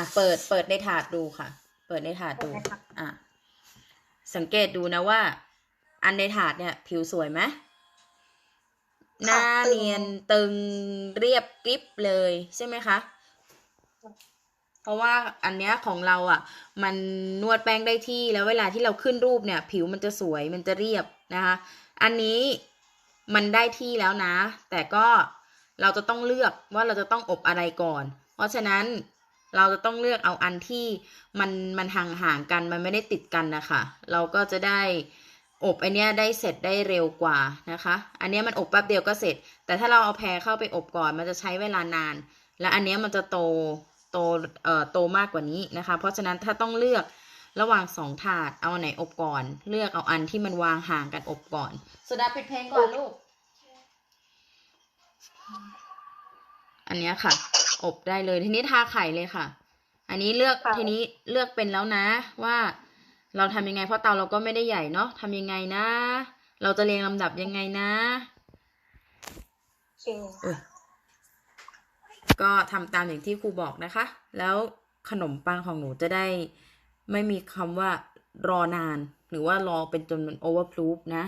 อะเปิดเปิดในถาดดูค่ะ เปิดในถาดดูเปิดในถาดอะ สังเกตดูนะว่า อันในถาดเนี่ย ผิวสวยไหมหน้าเนียนตึงเรียบกริบเลยใช่ไหมคะ เพราะว่าอันเนี้ยของเราอะ มันนวดแป้งได้ที่แล้วเวลาที่เราขึ้นรูปเนี่ย ผิวมันจะสวยมันจะเรียบนะคะ อันนี้มันได้ที่แล้วนะ แต่ก็เราจะต้องเลือกว่าเราจะต้องอบอะไรก่อน เพราะฉะนั้น เราจะต้องเลือกเอาอันที่มันมันห่างๆกันมันไม่ได้ติดกันนะคะ เราก็จะได้อบอันเนี้ยได้เสร็จได้เร็วกว่านะคะ อันเนี้ยมันอบแป๊บเดียวก็เสร็จ แต่ถ้าเราเอาแพรเข้าไปอบก่อนมันจะใช้เวลานาน และอันเนี้ยมันจะโตโตเอ่อโตมากกว่านี้นะคะ เพราะฉะนั้นถ้าต้องเลือกระหว่างสองถาดเอาไหนอบก่อน เลือกเอาอันที่มันวางห่างกันอบก่อนสุดาปิดเพลงก่อนลูก อันเนี้ยค่ะ อบได้เลย ทีนี้ทาไข่เลยค่ะ อันนี้เลือกค่ะทีนี้เลือกเป็นแล้วนะ ว่าเราทำยังไงเพราะเตาเราก็ไม่ได้ใหญ่เนาะทำยังไงนะ เราจะเรียงลำดับยังไงนะโอเคเอ้ยก็ทำตามอย่างที่ครูบอกนะคะ แล้วขนมปังของหนูจะได้ไม่มีคำว่ารอนาน หรือว่ารอเป็นจนมันโอเวอร์พลูฟนะ